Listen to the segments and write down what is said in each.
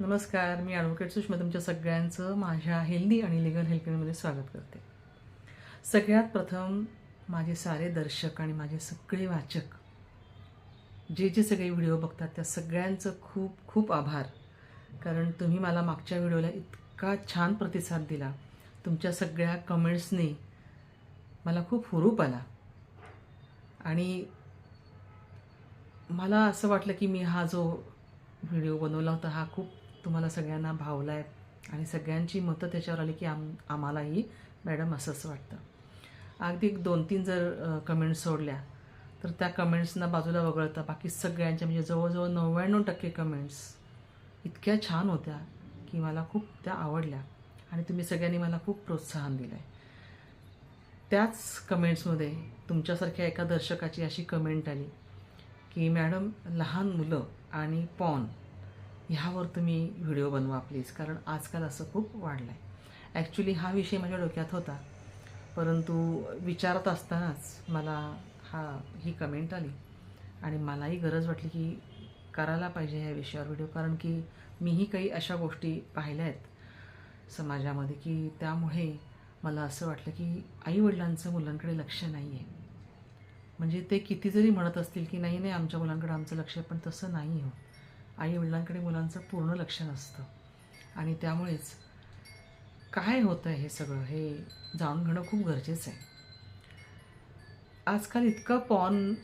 नमस्कार मी ॲडव्होकेट सुषमा तुमच्या सगळ्यांचं माझ्या हेल्दी आणि लिगल हेल्पलाईनमध्ये स्वागत करते. सगळ्यात प्रथम माझे सारे दर्शक आणि माझे सगळे वाचक जे जे सगळे व्हिडिओ बघतात त्या सगळ्यांचं खूप खूप आभार. कारण तुम्ही मला मागच्या व्हिडिओला इतका छान प्रतिसाद दिला. तुमच्या सगळ्या कमेंट्सनी मला खूप हुरूप आला. आणि मला असं वाटलं की मी हा जो व्हिडिओ बनवला होता हा खूप तुम्हाला सगळ्यांना भावला आहे आणि सगळ्यांची मतं त्याच्यावर आली की आम आम्हालाही मॅडम असंच वाटतं. अगदी दोन तीन जर कमेंट्स सोडल्या तर त्या कमेंट्सना बाजूला वगळता बाकी सगळ्यांच्या म्हणजे जवळजवळ नव्याण्णव टक्के कमेंट्स इतक्या छान होत्या की मला खूप त्या आवडल्या आणि तुम्ही सगळ्यांनी मला खूप प्रोत्साहन दिलं आहे त्याच कमेंट्समध्ये तुमच्यासारख्या एका दर्शकाची अशी कमेंट आली की मॅडम लहान मुलं आणि पॉन ह्यावर तुम्ही व्हिडिओ बनवा प्लीज कारण आजकाल असं खूप वाढलं आहे ॲक्च्युली हा विषय माझ्या डोक्यात होता. परंतु विचारत असतानाच मला हा ही कमेंट आली. आणि मलाही गरज वाटली की करायला पाहिजे ह्या विषयावर व्हिडिओ कारण की मीही काही अशा गोष्टी पाहिल्या आहेत समाजामध्ये की त्यामुळे मला असं वाटलं की आईवडिलांचं मुलांकडे लक्ष नाही आहे म्हणजे ते किती जरी म्हणत असतील की नाही नाही आमच्या मुलांकडे आमचं लक्ष आहे पण तसं नाही हो. आई वडिलांकडे मुलांचं पूर्ण लक्ष नसतं आणि त्यामुळेच काय होतं आहे हे सगळं हे जाणून घेणं खूप गरजेचं आहे आजकाल इतकं पॉन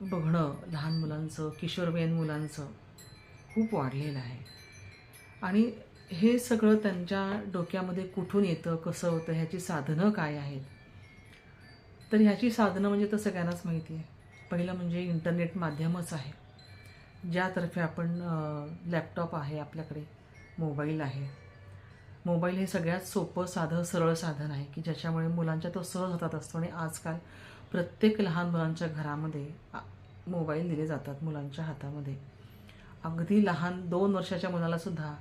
बघणं लहान मुलांचं किशोरवयीन मुलांचं खूप वाढलेलं आहे. आणि हे सगळं त्यांच्या डोक्यामध्ये कुठून येतं कसं होतं ह्याची साधनं काय आहेत? तर ह्याची साधनं म्हणजे तर सगळ्यांनाच माहिती आहे. पहिलं म्हणजे इंटरनेट माध्यमच आहे. ज्यातर्फे आपण लॅपटॉप आहे आपल्याकडे मोबाईल आहे. मोबाईल हे सगळ्यात सोपं साधं सरळ साधन आहे की ज्याच्यामुळे मुलांच्या तो सहज हातात असतो आणि आजकाल प्रत्येक लहान मुलांच्या घरामध्ये मोबाईल दिले जातात मुलांच्या हातामध्ये. अगदी लहान दोन वर्षाच्या मुलालासुद्धा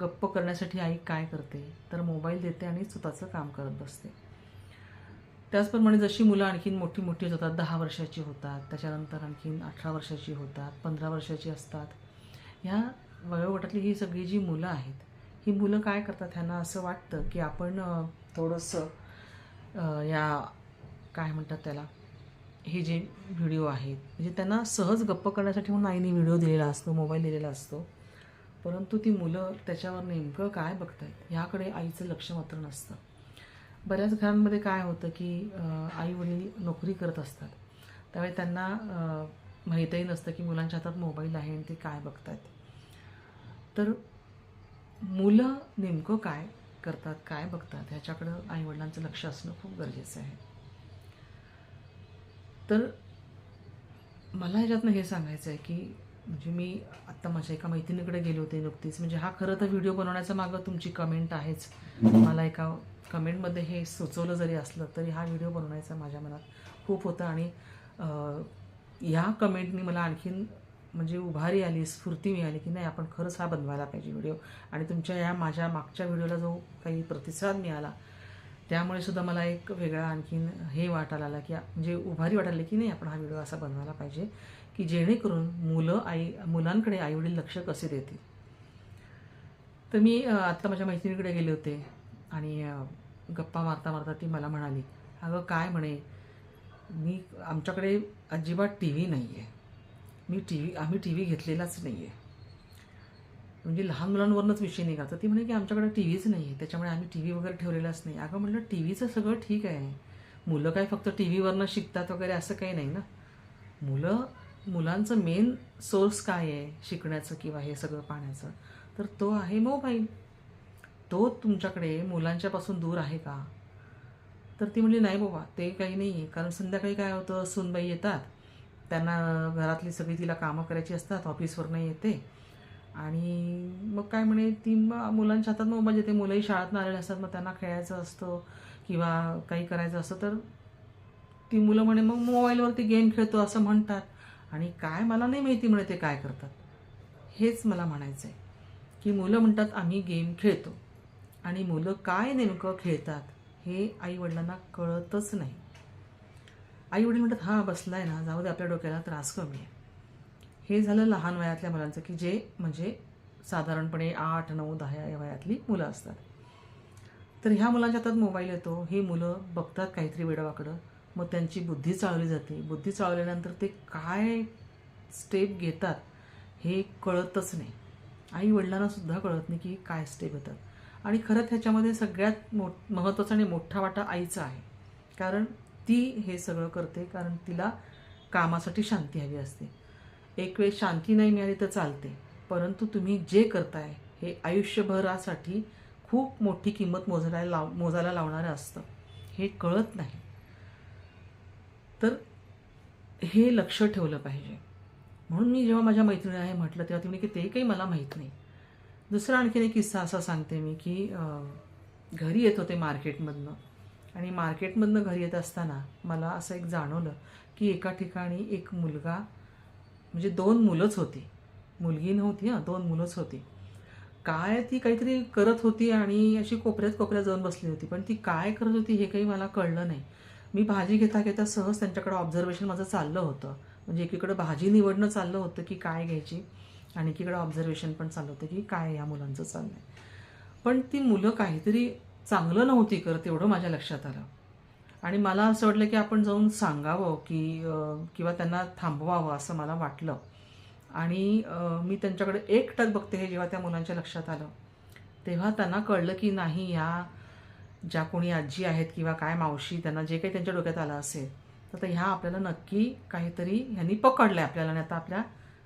गप्प करण्यासाठी आई काय करते तर मोबाईल देते आणि स्वतःचं काम करत बसते. त्याचप्रमाणे जशी मुलं आणखीन मोठी मोठी होतात दहा वर्षाची होतात त्याच्यानंतर आणखीन अठरा वर्षाची होतात पंधरा वर्षाची असतात ह्या वयोगटातली ही सगळी जी मुलं आहेत ही मुलं काय करतात ह्यांना असं वाटतं की आपण थोडंसं या काय म्हणतात त्याला हे जे व्हिडिओ आहेत म्हणजे त्यांना सहज गप्प करण्यासाठी म्हणून आईने व्हिडिओ दिलेला असतो मोबाईल दिलेला असतो परंतु ती मुलं त्याच्यावर नेमकं काय बघत आहेत ह्याकडे आईचं लक्ष मात्र नसतं. बऱ्याच घरांमध्ये काय होतं की आई वडील नोकरी करत असतात. त्यावेळी त्यांना माहीतही नसतं की मुलांच्या हातात मोबाईल आहे आणि ते काय बघतात तर मुलं नेमकं काय करतात काय बघतात ह्याच्याकडं आईवडिलांचं लक्ष असणं खूप गरजेचं आहे. तर मला ह्याच्यातनं हे सांगायचं आहे की म्हणजे मी आत्ता माझ्या एका मैत्रिणीकडे गेले होते नुकतीच. म्हणजे हा खरं तर व्हिडिओ बनवण्याचा मागं तुमची कमेंट आहेच. मला एका कमेंटमध्ये हे सुचवलं जरी असलं तरी हा व्हिडिओ बनवण्याचा माझ्या मनात खूप होता आणि ह्या कमेंटनी मला आणखीन म्हणजे उभारी आली स्फूर्ती मिळाली की नाही आपण खरंच हा बनवायला पाहिजे व्हिडिओ. आणि तुमच्या या माझ्या मागच्या व्हिडिओला जो काही प्रतिसाद मिळाला त्यामुळे सुद्धा मला एक वेगळा आणखीन हे वाटायला आला की म्हणजे उभारी वाटायला की नाही आपण हा व्हिडिओ असा बनवायला पाहिजे की जेणेकरून मुलं आई मुलांकडे आईवडील लक्ष कसे देतील. तर मी आत्ता माझ्या मैत्रिणीकडे गेले होते. आणि गप्पा मारता मारता ती मला म्हणाली अगं काय म्हणे मी आमच्याकडे अजिबात टी व्ही नाही आहे मी टी व्ही आम्ही टी व्ही घेतलेलाच नाही आहे म्हणजे लहान मुलांवरनंच विषय निघा ती म्हणे की आमच्याकडे टी व्हीच नाही आहे त्याच्यामुळे आम्ही टी व्ही वगैरे ठेवलेलाच नाही. अगं म्हटलं टी व्हीचं सगळं ठीक आहे. मुलं काय फक्त टी व्हीवरनं शिकतात वगैरे असं काही नाही ना. मुलं मुलांचं मेन सोर्स काय आहे? शिकण्याचं किंवा हे सगळं पाहण्याचं. तर तो आहे मोबाईल. तो तुमच्याकडे मुलांच्यापासून दूर आहे का? तर ती म्हणली नाही बाबा ते काही नाही आहे कारण संध्याकाळी काय होतं सुनबाई येतात. त्यांना घरातली सगळी तिला कामं करायची असतात ऑफिसवरनं येते. आणि मग काय म्हणे ती मुलांच्या हातात मोबाईल येते मुलंही शाळेतनं आलेले असतात मग त्यांना खेळायचं असतं किंवा काही करायचं असतं. तर ती मुलं म्हणे मग मोबाईलवरती गेम खेळतो असं म्हणतात. आणि काय मला नाही माहिती म्हणे ते काय करतात. हेच मला म्हणायचं आहे की मुलं म्हणतात आम्ही गेम खेळतो. आणि मुलं काय नेमकं खेळतात हे आईवडिलांना कळतच नाही. आईवडील म्हणतात हां आहे ना जाऊ दे आपल्या डोक्याला त्रास कमी आहे. हे झालं लहान वयातल्या मुलांचं की जे म्हणजे साधारणपणे आठ नऊ दहा या वयातली मुलं असतात. तर ह्या मुलांच्या हातात मोबाईल येतो ही मुलं बघतात काहीतरी वेडावाकडं. मग त्यांची बुद्धी चाळवली जाते. बुद्धी चाळवल्यानंतर ते काय स्टेप घेतात हे कळतच नाही. आई वडिलांनासुद्धा कळत नाही की काय स्टेप येतात. आणि खरंच ह्याच्यामध्ये सगळ्यात मो महत्त्वाचा आणि मोठा वाटा आईचा आहे. कारण ती हे सगळं करते कारण तिला कामासाठी शांती हवी असते. एक वेळ शांती नाही मिळाली तर चालते. परंतु तुम्ही जे करताय हे आयुष्यभरासाठी खूप मोठी किंमत मोजायला लाव मोजायला लावणारं असतं. हे कळत नाही. तर हे लक्ष ठेवलं पाहिजे. म्हणून मी जेव्हा माझ्या मैत्रिणी आहे म्हटलं तेव्हा ती म्हणे की ते काही मला माहीत नाही. दुसरा आणखीन एक किस्सा असा सांगते मी की घरी येत होते मार्केटमधनं. आणि मार्केटमधनं घरी येत असताना मला असं एक जाणवलं की एका ठिकाणी एक मुलगा म्हणजे दोन मुलंच होती. मुलगी नव्हती हां दोन मुलंच होती. काय ती काहीतरी करत होती आणि अशी कोपऱ्यात कोपऱ्यात जाऊन बसली होती. पण ती काय करत होती हे काही मला कळलं नाही. मी भाजी घेता घेता सहज त्यांच्याकडे ऑब्झर्वेशन माझं चाललं होतं. म्हणजे एकीकडे भाजी निवडणं चाललं होतं की काय घ्यायची. आणि एकीकडे ऑब्झर्वेशन पण चालवतं होतं की काय या मुलांचं चाललं आहे पण ती मुलं काहीतरी चांगलं नव्हती करत एवढं माझ्या लक्षात आलं. आणि मला असं वाटलं की आपण जाऊन सांगावं की किंवा त्यांना थांबवावं असं मला वाटलं. आणि मी त्यांच्याकडे एकटक बघते हे जेव्हा त्या मुलांच्या लक्षात आलं. तेव्हा त्यांना कळलं की नाही ह्या ज्या कोणी आजी आहेत किंवा काय मावशी त्यांना जे काही त्यांच्या डोक्यात आलं असेल तर ह्या आपल्याला नक्की काहीतरी ह्यांनी पकडलं आहे आपल्याला आणि आता आपल्या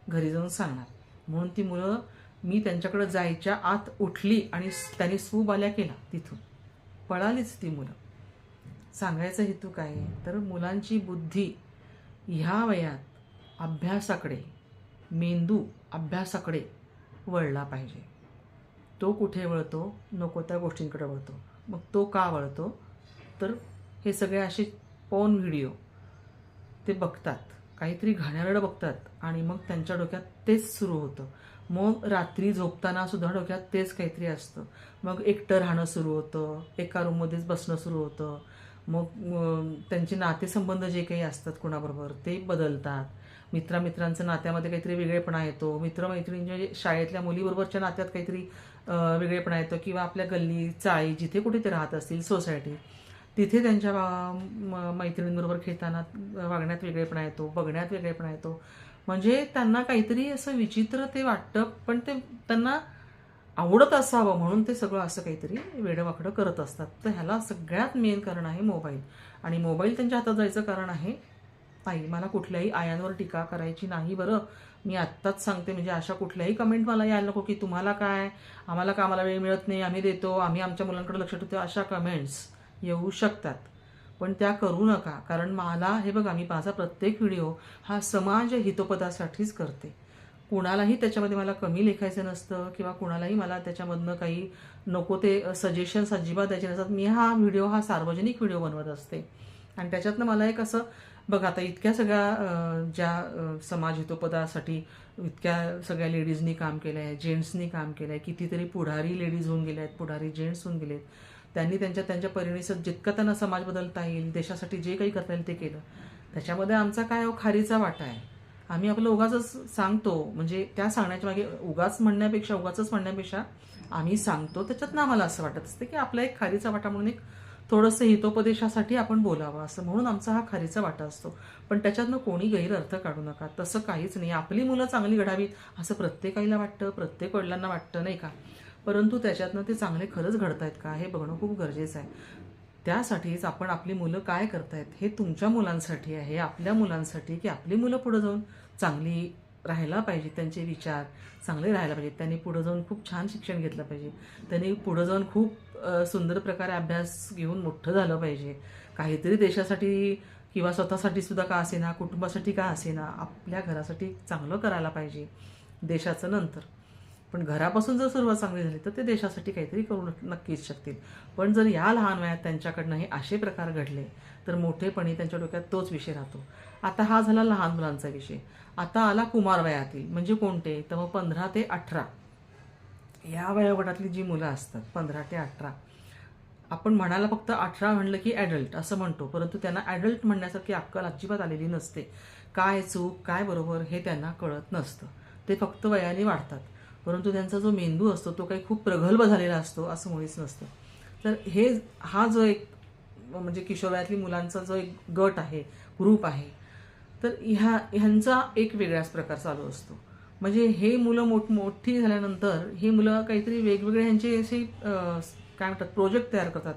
घरी जाऊन सांगणार. म्हणून ती मुलं मी त्यांच्याकडं जायच्या आत उठली आणि त्यांनी सुबाल्या केला तिथून. पळालीच ती मुलं. सांगायचा हेतू काय? तर मुलांची बुद्धी ह्या वयात अभ्यासाकडे मेंदू अभ्यासाकडे वळला पाहिजे. तो कुठे वळतो? नको त्या गोष्टींकडे वळतो. मग तो का वळतो? तर हे सगळे असे पोन व्हिडिओ ते बघतात. काहीतरी घाणेरडं बघतात आणि मग त्यांच्या डोक्यात तेच सुरू होतं. मग रात्री झोपताना सुद्धा डोक्यात तेच काहीतरी असतं. मग एकटं राहणं सुरू होतं एका रूममध्येच बसणं सुरू होतं. मग त्यांचे नातेसंबंध जे काही असतात कोणाबरोबर ते बदलतात. मित्रामित्रांचं नात्यामध्ये काहीतरी वेगळेपणा येतो. मित्रमैत्रिणींच्या म्हणजे शाळेतल्या मुलीबरोबरच्या नात्यात काहीतरी वेगळेपणा येतो. किंवा आपल्या गल्ली चाळी जिथे कुठे ते राहत असतील सोसायटी तिथे त्यांच्या वा- म- मैत्रिणींबरोबर खेळताना वागण्यात वेगळेपणा येतो बघण्यात वेगळेपणा येतो. म्हणजे त्यांना काहीतरी असं विचित्र ते वाटतं पण ते त्यांना आवडत असावं म्हणून ते सगळं असं काहीतरी वेडवाकडं करत असतात. तर ह्याला सगळ्यात मेन कारण आहे मोबाईल. आणि मोबाईल त्यांच्या हातात जायचं कारण आहे ताई मला कुठल्याही आयांवर टीका करायची नाही बरं. मी आत्ताच सांगते म्हणजे अशा कुठल्याही कमेंट मला यायला नको की तुम्हाला काय? आम्हाला कामाला वेळ मिळत नाही? आम्ही देतो आम्ही आमच्या मुलांकडे लक्ष ठेवतो. अशा कमेंट्स येऊ शकतात. पण त्या करू नका कारण मला हे बघा मी माझा प्रत्येक व्हिडिओ हा समाज हितोपदासाठीच करते. कुणालाही त्याच्यामध्ये मला कमी लेखायचं नसतं किंवा कुणालाही मला त्याच्यामधनं काही नको ते सजेशन्स अजिबात द्यायचे नसतात. मी हा व्हिडिओ हा सार्वजनिक व्हिडिओ बनवत असते. आणि त्याच्यातनं मला एक असं बघा आता इतक्या सगळ्या ज्या समाज हितोपदासाठी इतक्या सगळ्या लेडीजनी काम केलं आहे जेंट्सनी काम केलं आहे कितीतरी पुढारी लेडीज होऊन गेल्या आहेत पुढारी जेंट्स होऊन गेले आहेत त्यांनी त्यांच्या त्यांच्या परिणीचं जितकं त्यांना समाज बदलता येईल देशासाठी जे काही करता येईल ते केलं. त्याच्यामध्ये आमचा काय खारीचा वाटा आहे. आम्ही आपलं उगाच सांगतो म्हणजे त्या सांगण्याच्या मागे उगाच म्हणण्यापेक्षा उगाच म्हणण्यापेक्षा आम्ही सांगतो. त्याच्यातनं आम्हाला असं वाटत असतं की आपला एक खारीचा वाटा म्हणून एक थोडंसं हितोपदेशासाठी आपण बोलावं असं म्हणून आमचा हा खारीचा वाटा असतो. पण त्याच्यातनं कोणी गैरअर्थ काढू नका. तसं काहीच नाही. आपली मुलं चांगली घडावीत असं प्रत्येक आईला वाटतं प्रत्येक वडिलांना वाटतं नाही का? परंतु त्याच्यातनं ते चांगले खरंच घडतायत का हे बघणं खूप गरजेचं आहे. त्यासाठीच आपण आपली मुलं काय करतायत हे तुमच्या मुलांसाठी आहे आपल्या मुलांसाठी की आपली मुलं पुढं जाऊन चांगली राहायला पाहिजे त्यांचे विचार चांगले राहायला पाहिजेत त्यांनी पुढं जाऊन खूप छान शिक्षण घेतलं पाहिजे. त्यांनी पुढं जाऊन खूप सुंदर प्रकारे अभ्यास घेऊन मोठं झालं पाहिजे. काहीतरी देशासाठी किंवा स्वतःसाठी सुद्धा का असेना कुटुंबासाठी का असेना आपल्या घरासाठी चांगलं करायला पाहिजे. देशाचं नंतर. पण घरापासून जर सुरुवात चांगली झाली तर ते देशासाठी काहीतरी करू नक्कीच शकतील. पण जर या लहान वयात त्यांच्याकडनं हे असे प्रकार घडले तर मोठेपणी त्यांच्या डोक्यात तोच विषय राहतो. आता हा झाला लहान मुलांचा विषय. आता आला कुमार वयातील म्हणजे कोणते? तर मग पंधरा ते अठरा. या वयोगटातली जी मुलं असतात पंधरा ते अठरा. आपण म्हणायला फक्त अठरा म्हणलं की ॲडल्ट असं म्हणतो परंतु त्यांना ॲडल्ट म्हणण्यासारखी अक्कल अजिबात आलेली नसते. काय चूक काय बरोबर हे त्यांना कळत नसतं. ते फक्त वयाने वाढतात. परंतु त्यांचा जो मेंदू असतो तो काही खूप प्रगल्भ झालेला असतो असं मुळीच नसतं. तर हे हा जो एक म्हणजे किशोरवयातली मुलांचा जो एक गट आहे ग्रुप आहे तर ह्या ह्यांचा एक वेगळाच प्रकार चालू असतो. म्हणजे हे मुलं मोठ मोठी झाल्यानंतर हे मुलं काहीतरी वेगवेगळे ह्यांचे असे काय म्हणतात प्रोजेक्ट तयार करतात.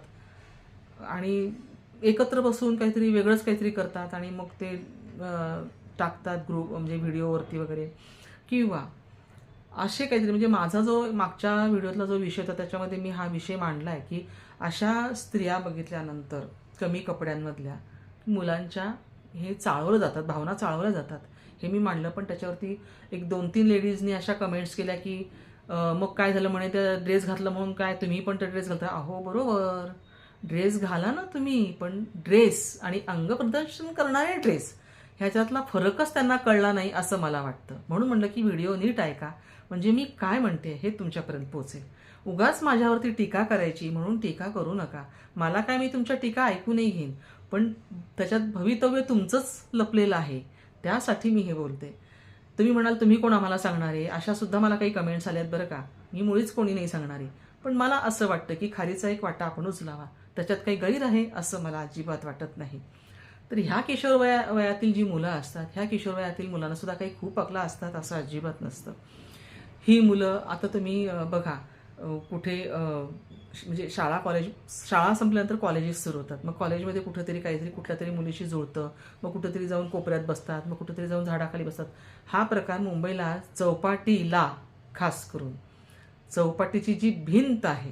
आणि एकत्र बसून काहीतरी वेगळंच काहीतरी करतात आणि मग ते टाकतात ग्रुप म्हणजे व्हिडिओवरती वगैरे. किंवा असे काहीतरी म्हणजे माझा जो मागच्या व्हिडिओतला जो विषय होता त्याच्यामध्ये मी हा विषय मांडला आहे की अशा स्त्रिया बघितल्यानंतर कमी कपड्यांमधल्या मुलांच्या हे चाळवलं जातात भावना चाळवल्या जातात. हे मी मांडलं पण त्याच्यावरती एक दोन तीन लेडीजनी अशा कमेंट्स केल्या की मग काय झालं म्हणे त्या ड्रेस घातलं म्हणून काय तुम्ही पण तर ड्रेस घालता? अहो बरोबर. ड्रेस घाला ना तुम्ही पण ड्रेस आणि अंगप्रदर्शन करणारे ड्रेस ह्याच्यातला फरकच त्यांना कळला नाही असं मला वाटतं. म्हणून म्हणलं की व्हिडिओ नीट ऐका. म्हणजे मी काय म्हणते हे तुमच्यापर्यंत पोहोचेल. उगाच माझ्यावरती टीका करायची म्हणून टीका करू नका. मला काय मी तुमच्या टीका ऐकूनही घेईन. पण त्याच्यात भवितव्य तुमचंच लपलेलं आहे. त्यासाठी मी हे बोलते. तुम्ही म्हणाल तुम्ही कोण आम्हाला सांगणार आहे? अशा सुद्धा मला काही कमेंट्स आल्यात बरं का? मी मुळीच कोणी नाही सांगणार आहे. पण मला असं वाटतं की खारीचा एक वाटा आपण उचलावा त्याच्यात काही गैर आहे असं मला अजिबात वाटत नाही. तर ह्या किशोर वया वयातील जी मुलं असतात ह्या किशोर वयातील मुलांना सुद्धा काही खूप अकला असतात असं अजिबात नसतं. ही मुलं आता तुम्ही बघा कुठे म्हणजे शाळा कॉलेज शाळा संपल्यानंतर कॉलेजेस सुरू होतात. मग कॉलेजमध्ये कुठंतरी काहीतरी कुठल्या तरी मुलीशी जुळतं. मग कुठंतरी जाऊन कोपऱ्यात बसतात. मग कुठंतरी जाऊन झाडाखाली बसतात. हा प्रकार मुंबईला चौपाटीला खास करून. चौपाटीची जी भिंत आहे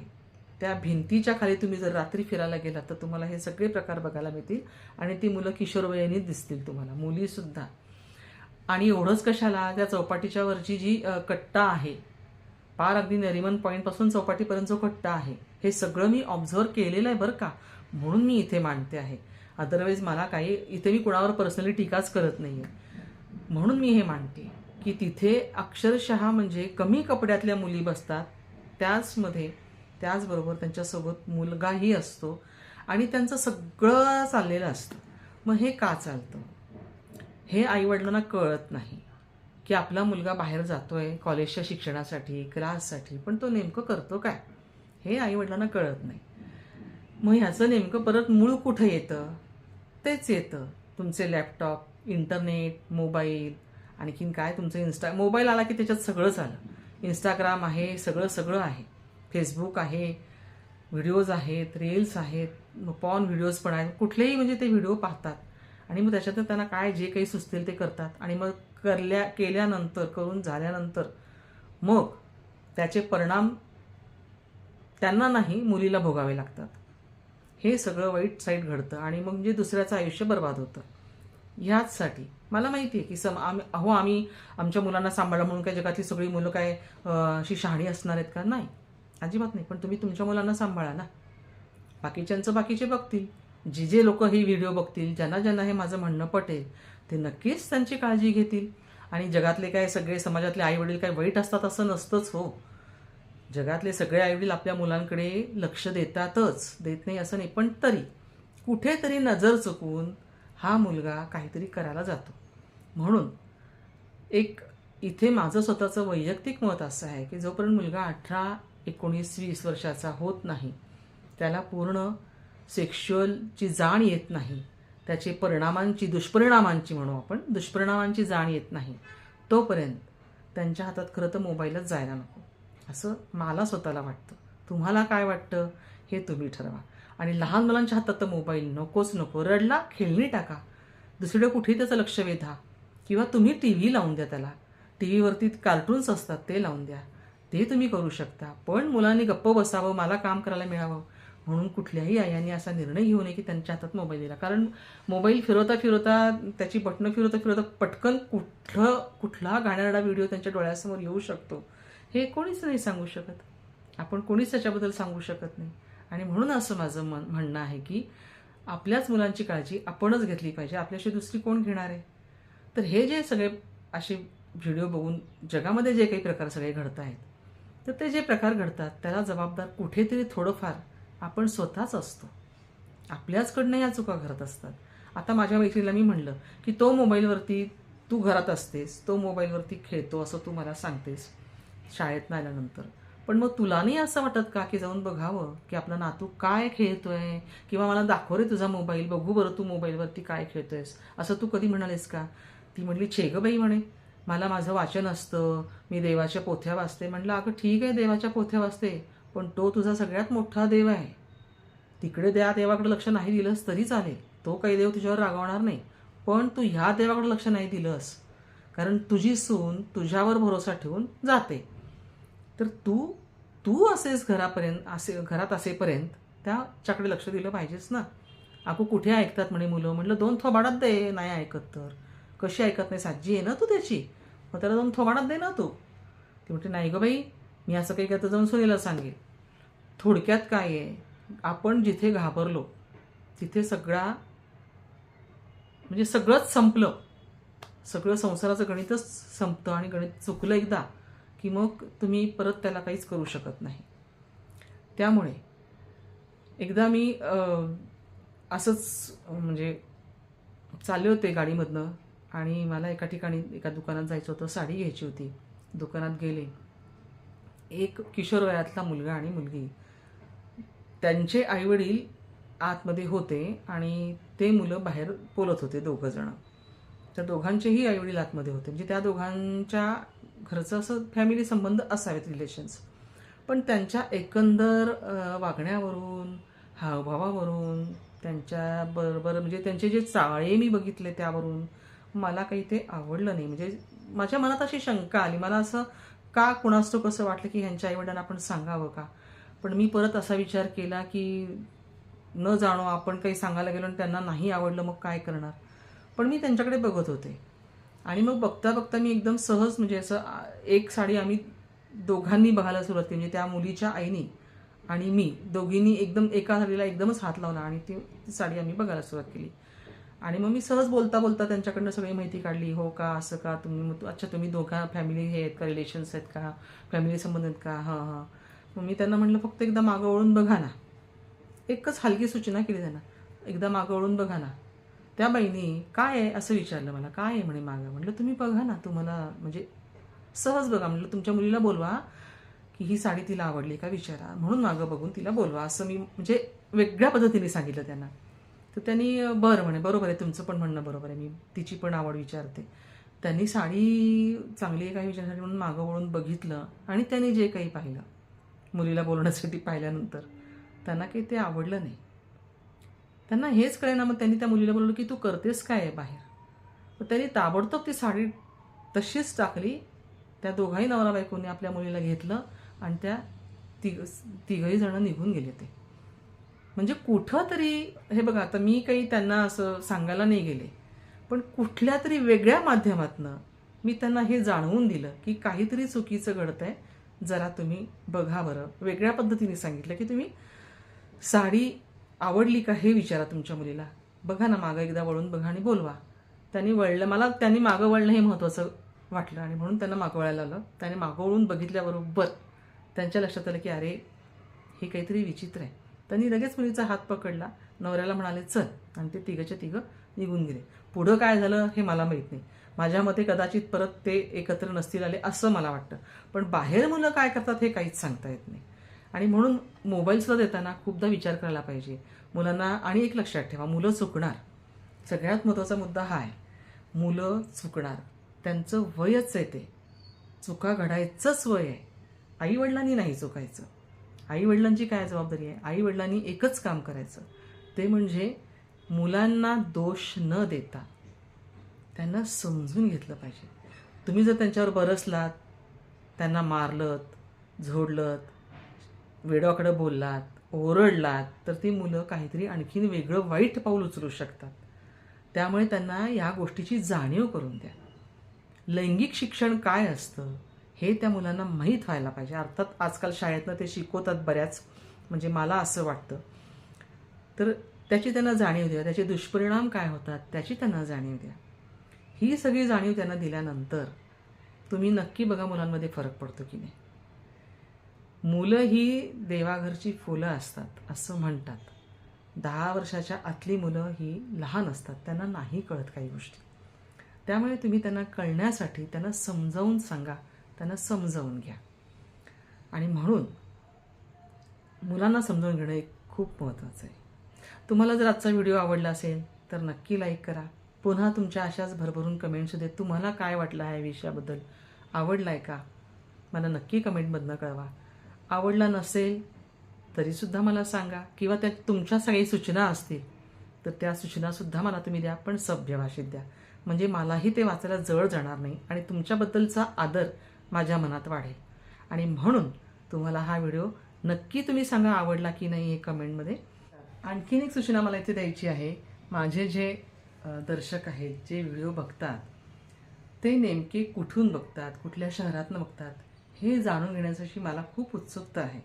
त्या भिंतीच्या खाली तुम्ही जर रात्री फिरायला गेलात तर तुम्हाला हे सगळे प्रकार बघायला मिळतील. आणि ती मुलं किशोरवयीन दिसतील तुम्हाला. मुलीसुद्धा. आणि एवढंच कशाला? त्या चौपाटीच्या वरची जी कट्टा आहे पार अगदी नरिमन पॉईंटपासून चौपाटीपर्यंत जो कट्टा आहे हे सगळं मी ऑब्झर्व केलेलं आहे बरं का? म्हणून मी इथे मांडते आहे. अदरवाईज मला काही इथे मी कुणावर पर्सनली टीकाच करत नाही आहे म्हणून मी हे मांडते की तिथे अक्षरशः म्हणजे कमी कपड्यातल्या मुली बसतात त्याचमध्ये त्याचबरोबर त्यांच्यासोबत मुलगाही असतो आणि त्यांचं सगळं चाललेलं असतं. मग हे का चालतं? हे आईवडिलांना कळत नाही की आपला मुलगा बाहेर जातो आहे कॉलेजच्या शिक्षणासाठी क्लाससाठी पण तो नेमकं करतो काय? हे आईवडिलांना कळत नाही. मग ह्याचं नेमकं परत मूळ कुठं येतं? तेच येतं. तुमचे लॅपटॉप इंटरनेट मोबाईल आणखीन काय? तुमचं इन्स्टा मोबाईल आला की त्याच्यात सगळंच आलं इंस्टाग्राम आहे सगळं सगळं आहे. फेसबुक आहे व्हिडिओज आहेत रील्स आहेत पॉन व्हिडिओज पण आहेत. कुठलेही म्हणजे ते व्हिडिओ पाहतात. आणि मग त्याच्यातून त्यांना काय जे काही सुचतील ते करतात. आणि मग करल्या केल्यानंतर करून झाल्यानंतर मग त्याचे परिणाम त्यांना नाही मुलीला भोगावे लागतात. हे सगळं वाईट साईट घडतं आणि मग म्हणजे दुसऱ्याचं आयुष्य बर्बाद होतं. ह्याचसाठी मला माहिती आहे की सम आम्ही अहो आम्ही आमच्या मुलांना सांभाळा म्हणून काय जगातली सगळी मुलं काय अशी शहाणी असणार आहेत का? नाही. अजिबात नाही. पण तुम्ही तुमच्या मुलांना सांभाळा ना. बाकीच्यांचं बाकीचे बघतील. जी जे लोक ही व्हिडिओ बघतील ज्यांना ज्यांना हे माझं म्हणणं पटेल ते नक्कीच त्यांची काळजी घेतील. आणि जगातले काय सगळे समाजातले आईवडील काय वाईट असतात असं नसतंच हो. जगातले सगळे आईवडील आपल्या मुलांकडे लक्ष देतातच देत नाही असं नाही. पण तरी कुठेतरी नजर चुकून हा मुलगा काहीतरी करायला जातो. म्हणून एक इथे माझं स्वतःचं वैयक्तिक मत असं आहे की जोपर्यंत मुलगा अठरा एकोणीस वीस वर्षाचा होत नाही त्याला पूर्ण सेक्शुअलची जाण येत नाही. त्याचे परिणामांची दुष्परिणामांची म्हणू आपण दुष्परिणामांची जाण येत नाही. तोपर्यंत त्यांच्या हातात खरं तर मोबाईलच जायला नको. असं मला स्वतःला वाटतं. तुम्हाला काय वाटतं? हे तुम्ही ठरवा. आणि लहान मुलांच्या हातात तर मोबाईल नकोच नको. रडला खेळणी टाका. दुसरीकडे कुठेही त्याचं लक्ष वेधा. किंवा तुम्ही टी व्ही लावून द्या त्याला. टी व्हीवरती कार्टून्स असतात ते लावून द्या. ते तुम्ही करू शकता. पण मुलांनी गप्प बसावं मला काम करायला मिळावं म्हणून कुठल्याही आयाने असा निर्णय घेऊ नये की त्यांच्या हातात मोबाईल दिला कारण मोबाईल फिरवता फिरवता त्याची बटणं फिरवता फिरवता पटकन कुठलं कुठला गाण्यारडा व्हिडिओ त्यांच्या डोळ्यासमोर येऊ शकतो. हे कोणीच नाही सांगू शकत. आपण कोणीच त्याच्याबद्दल सांगू शकत नाही. आणि म्हणून असं माझं मन म्हणणं आहे की आपल्याच मुलांची काळजी आपणच घेतली पाहिजे. आपल्याशी दुसरी कोण घेणार आहे? तर हे जे सगळे असे व्हिडिओ बघून जगामध्ये जे काही प्रकार सगळे घडत आहेत तर ते जे प्रकार घडतात त्याला जबाबदार कुठेतरी थोडंफार आपण स्वतःच असतो. आपल्याचकडनं या चुका घडत असतात. आता माझ्या मैत्रिणीला मी म्हणलं की तो मोबाईलवरती तू घरात असतेस तो मोबाईलवरती खेळतो असं तू मला सांगतेस शाळेतनं आल्यानंतर पण मग तुला नाही असं वाटत का की जाऊन बघावं की आपला नातू काय खेळतोय? किंवा मला दाखव रे तुझा मोबाईल बघू बरं तू मोबाईलवरती काय खेळतोयस. असं तू कधी म्हणालेस का? ती म्हणली छे म्हणे. मला माझं वाचन असतं मी देवाच्या पोथ्या वाचते. म्हटलं अगं ठीक आहे देवाच्या पोथ्या वाचते. पण तो तुझा सगळ्यात मोठा देव आहे. तिकडे त्या देवाकडे लक्ष नाही दिलंस तरी चालेल. तो काही देव तुझ्यावर रागवणार नाही. पण तू ह्या देवाकडे लक्ष नाही दिलंस. कारण तुझी सून तुझ्यावर भरोसा ठेवून जाते. तर तू तू असेस घरापर्यंत असे घरात असेपर्यंत त्याच्याकडे लक्ष दिलं पाहिजेच ना. अगो कुठे ऐकतात म्हणे मुलं? म्हटलं दोन थोबाडात दे. नाही ऐकत तर. कशी ऐकत नाही? साजी आहे ना तू त्याची? मग त्याला दोन थोबाडात दे ना तू. ती म्हणते नाही गं बाई मी असं काही करता जाऊन सुनीला सांगेल थोडक्यात काय आहे? आपण जिथे घाबरलो तिथे सगळा म्हणजे सगळंच संपलं. सगळं संसाराचं गणितच संपतं आणि गणित चुकलं एकदा की मग तुम्ही परत त्याला काहीच करू शकत नाही. त्यामुळे एकदा मी असंच म्हणजे चालले होते गाडीमधनं आणि मला एका ठिकाणी एका दुकानात जायचं होतं साडी घ्यायची होती. दुकानात गेले. एक किशोर वयातला मुलगा आणि मुलगी. त्यांचे आईवडील आतमध्ये होते आणि ते मुलं बाहेर बोलत होते दोघं जण त्या दोघांचेही आईवडील आतमध्ये होते. म्हणजे त्या दोघांच्या घरचं असं फॅमिली संबंध असावेत रिलेशन्स पण त्यांच्या एकंदर वागण्यावरून हावभावावरून त्यांच्या बरोबर म्हणजे त्यांचे जे चाळे मी बघितले त्यावरून मला काही ते आवडलं नाही. म्हणजे माझ्या मनात अशी शंका आली. मला असं का कुणास्तो कसं वाटलं की ह्यांच्या आईवडिलांना आपण सांगावं का? पण मी परत असा विचार केला की न जाणो आपण काही सांगायला गेलो आणि त्यांना नाही आवडलं मग काय करणार? पण मी त्यांच्याकडे बघत होते. आणि मग बघता बघता मी एकदम सहज म्हणजे असं एक साडी आम्ही दोघांनी बघायला सुरुवात केली म्हणजे त्या मुलीच्या आईनी आणि मी दोघींनी एकदम एका साडीला एकदमच हात लावला आणि ती ती साडी आम्ही बघायला सुरुवात केली. आणि मग मी सहज बोलता बोलता त्यांच्याकडनं सगळी माहिती काढली हो का असं का तुम्ही मग तू- अच्छा तुम्ही दोघा फॅमिली हे आहेत का रिलेशन्स आहेत का फॅमिली संबंध आहेत का हां हां. मग मी त्यांना म्हटलं फक्त एकदा मागं वळून बघा ना. एकच हलकी सूचना केली त्यांना एकदा मागं वळून बघा ना. त्या बाईनी काय आहे? असं विचारलं मला काय आहे? म्हणे मागं. म्हटलं तुम्ही बघा ना तुम्हाला म्हणजे सहज बघा. म्हटलं तुमच्या मुलीला बोलवा की ही साडी तिला आवडली का विचारा. म्हणून मागं बघून तिला बोलवा. असं मी म्हणजे वेगळ्या पद्धतीने सांगितलं त्यांना. तर त्यांनी बरं म्हणे बरोबर आहे तुमचं पण म्हणणं बरोबर आहे मी तिची पण आवड विचारते. त्यांनी साडी चांगली आहे का विचारण्यासाठी म्हणून मागं वळून बघितलं आणि त्यांनी जे काही पाहिलं. मुलीला बोलवण्यासाठी पाहिल्यानंतर. त्यांना काही ते आवडलं नाही. त्यांना हेच कळेना मग त्यांनी त्या मुलीला बोलवलं की तू करतेस काय आहे बाहेर? मग त्यांनी ताबडतोब ती साडी तशीच टाकली. त्या दोघाही नवरा बायकोने आपल्या मुलीला घेतलं आणि त्या तिघ तिघही जणं निघून गेले ते. म्हणजे कुठं तरी हे बघा आता मी काही त्यांना असं सांगायला नाही गेले. पण कुठल्या तरी वेगळ्या माध्यमातनं मी त्यांना हे जाणवून दिलं की काहीतरी चुकीचं घडतं आहे जरा तुम्ही बघा बरं. वेगळ्या पद्धतीने सांगितलं की तुम्ही साडी आवडली का हे विचारा तुमच्या मुलीला. बघा ना मागं एकदा वळून बघा आणि बोलवा. त्यांनी वळलं मला त्यांनी मागं वळणं हे महत्त्वाचं वाटलं आणि म्हणून त्यांना मागं वळायला आलं त्याने मागं वळून बघितल्याबरोबर त्यांच्या लक्षात आलं की अरे हे काहीतरी विचित्र आहे. त्यांनी लगेच मुलीचा हात पकडला. नवऱ्याला म्हणाले चल. आणि ते तिघंच्या तिघं निघून गेले. पुढं काय झालं हे मला माहीत नाही. माझ्या मते कदाचित परत ते एकत्र नसतील आले असं मला वाटतं. पण बाहेर मुलं काय करतात हे काहीच सांगता येत नाही. आणि म्हणून मोबाईलसुद्धा देताना खूपदा विचार करायला पाहिजे. मुलांना आणि एक लक्षात ठेवा मुलं चुकणार. सगळ्यात महत्त्वाचा मुद्दा हा आहे. मुलं चुकणार. त्यांचं वयच आहे ते. चुका घडायचंच वय आहे. आईवडिलांनी नाही चुकायचं. आईवडिलांची काय जबाबदारी आहे? आईवडिलांनी एकच काम करायचं. ते म्हणजे मुलांना दोष न देता त्यांना समजून घेतलं पाहिजे. तुम्ही जर त्यांच्यावर बरसलात त्यांना मारलत झोडलत वेडवाकडं बोललात ओरडलात तर ती मुलं काहीतरी आणखीन वेगळं वाईट पाऊल उचलू शकतात. त्यामुळे त्यांना या गोष्टीची जाणीव करून द्या. लैंगिक शिक्षण काय असतं हे त्या मुलांना माहीत व्हायला पाहिजे. अर्थात आजकाल शाळेतनं ते शिकवतात बऱ्याच म्हणजे मला असं वाटतं. तर त्याची त्यांना जाणीव द्या. त्याचे दुष्परिणाम काय होतात त्याची त्यांना जाणीव द्या. ही सगळी जाणीव त्यांना दिल्यानंतर तुम्ही नक्की बघा मुलांमध्ये फरक पडतो की नाही. मुलं ही देवाघरची फुलं असतात असं म्हणतात. दहा वर्षाच्या आतली मुलं ही लहान असतात त्यांना नाही कळत काही गोष्टी. त्यामुळे तुम्ही त्यांना कळण्यासाठी त्यांना समजावून सांगा त्यांना समजावून घ्या. आणि म्हणून मुलांना समजून घेणं एक खूप महत्त्वाचं आहे. तुम्हाला जर आजचा व्हिडिओ आवडला असेल तर नक्की लाईक करा. पुन्हा तुमच्या अशाच भरभरून कमेंट्स देत तुम्हाला काय वाटलं आहे या विषयाबद्दल? आवडला आहे का? मला नक्की कमेंटमधनं कळवा. आवडला नसेल तरीसुद्धा मला सांगा. किंवा त्या तुमच्या सगळ्या सूचना असतील तर त्या सूचनासुद्धा मला तुम्ही द्या पण सभ्य भाषेत द्या. म्हणजे मलाही ते वाचायला जळ जाणार नाही आणि तुमच्याबद्दलचा आदर माझ्या मनात वाढेल. आणि म्हणून तुम्हाला हा व्हिडिओ नक्की तुम्ही सांगा आवडला की नाही हे कमेंटमध्ये आणखीन एक सूचना मला इथे द्यायची आहे. माझे जे दर्शक आहेत जे व्हिडिओ बघतात ते नेमके कुठून बघतात कुठल्या शहरातनं बघतात हे जाणून घेण्यासाठी मला खूप उत्सुकता आहे.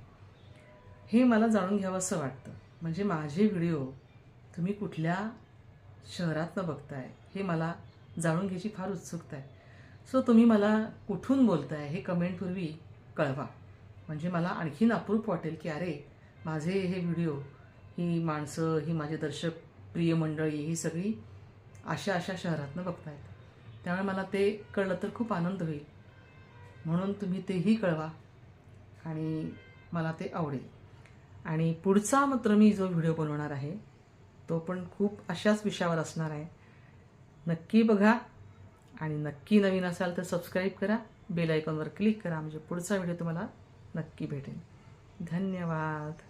हे मला जाणून घ्यावं असं वाटतं. म्हणजे माझे व्हिडिओ तुम्ही कुठल्या शहरातनं बघताय हे मला जाणून घ्यायची फार उत्सुकता आहे. सो तुम्ही मला कुठून बोलताय हे कमेंटपूर्वी कळवा. म्हणजे मला आणखीन अप्रूप वाटेल की अरे माझे हे व्हिडिओ ही माणसं ही माझे दर्शक प्रिय मंडळी ही सगळी अशा अशा शहरातनं बघतायत. त्यामुळे मला ते कळलं तर खूप आनंद होईल. म्हणून तुम्ही तेही कळवा आणि मला ते आवडेल. आणि पुढचा मात्र मी जो व्हिडिओ बनवणार आहे तो पण खूप अशाच विषयावर असणार आहे. नक्की बघा आणि नक्की नवीन असाल तर सबस्क्राईब करा बेल आयकॉनवर क्लिक करा म्हणजे पुढचा व्हिडिओ तुम्हाला नक्की भेटेल. धन्यवाद.